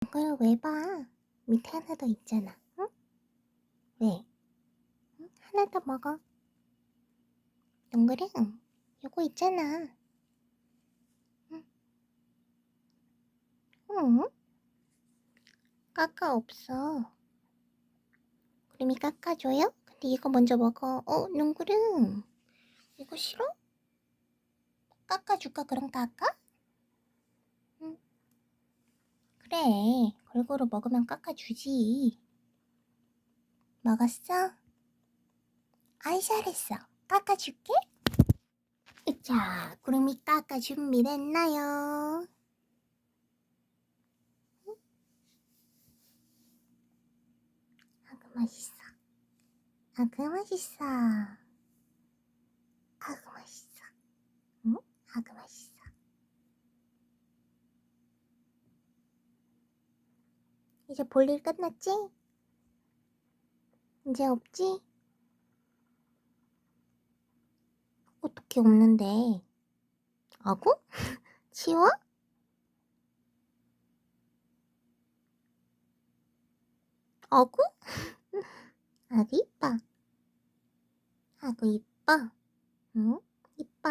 그걸 왜 봐? 밑에 하나 더 있잖아. 응? 왜? 응? 하나 더 먹어. 동그랑 요거 있잖아. 응? 응? 까까 없어. 그림이 깎아줘요? 근데 이거 먼저 먹어. 어, 눈구름. 이거 싫어? 깎아줄까? 그럼 깎아? 응. 그래. 골고루 먹으면 깎아주지. 먹었어? 아이, 잘했어. 깎아줄게. 자, 구름이 깎아 준비됐나요? 응? 아그 맛있어. 아그 맛있어. 아그 맛있어. 응? 아그 맛있어. 이제 볼일 끝났지? 이제 없지? 어떻게 없는데? 아구? 치워? 아구? 아구 이뻐. 아구 이뻐. 응? 이뻐.